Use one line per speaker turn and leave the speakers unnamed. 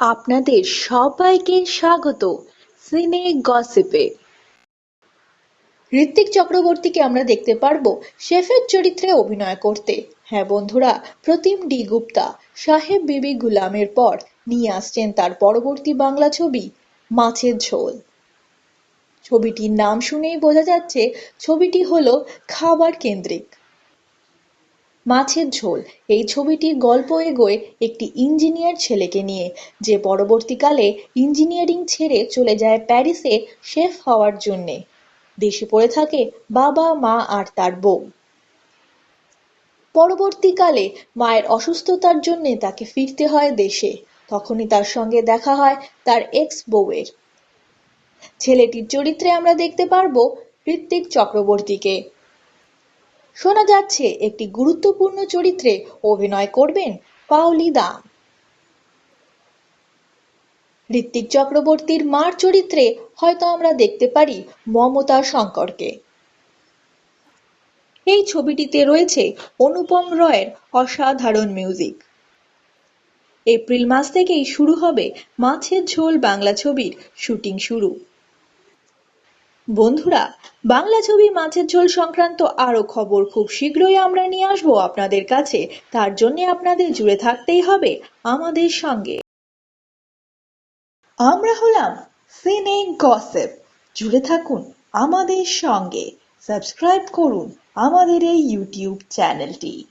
আপনাদের সবাইকে স্বাগত সিনে গসিপে। ঋত্বিক চক্রবর্তীকে আমরা দেখতে পারব শেফের চরিত্রে অভিনয় করতে। হ্যাঁ বন্ধুরা, প্রতিম ডি গুপ্তা, সাহেব বিবি গুলামের পর নিয়ে আসছেন তার পরবর্তী বাংলা ছবি, মাছের ঝোল। ছবিটির নাম শুনেই বোঝা যাচ্ছে ছবিটি হলো খাবার কেন্দ্রিক। মাছের ঝোল। এই ছবিটি গল্প এগোয় একটি ইঞ্জিনিয়ার ছেলেকে নিয়ে, যে পরবর্তীকালে ইঞ্জিনিয়ারিং ছেড়ে চলে যায় প্যারিসে শেফ হওয়ার জন্যে। দেশে পড়ে থাকে বাবা, মা আর তার বউ। পরবর্তীকালে মায়ের অসুস্থতার জন্যে তাকে ফিরতে হয় দেশে। তখনই তার সঙ্গে দেখা হয় তার এক্স বউয়ের। ছেলেটির চরিত্রে আমরা দেখতে পারব ঋত্বিক চক্রবর্তীকে। শোনা যাচ্ছে একটি গুরুত্বপূর্ণ চরিত্রে অভিনয় করবেন পাওলি দাম। ঋত্বিক চক্রবর্তীর মার চরিত্রে হয়তো আমরা দেখতে পারি মমতা শঙ্করকে। এই ছবিটিতে রয়েছে অনুপম রয়ের অসাধারণ মিউজিক। এপ্রিল মাস থেকেই শুরু হবে মাছের ঝোল বাংলা ছবির শুটিং শুরু। বন্ধুরা, বাংলা ছবি মাছের ঝোল সংক্রান্ত আরও খবর খুব শীঘ্রই আমরা নিয়ে আসব আপনাদের কাছে। তার জন্য আপনাদের জুড়ে থাকতেই হবে আমাদের সঙ্গে। আমরা হলাম সিনে গসেপ। জুড়ে থাকুন আমাদের সঙ্গে। সাবস্ক্রাইব করুন আমাদের এই ইউটিউব চ্যানেলটি।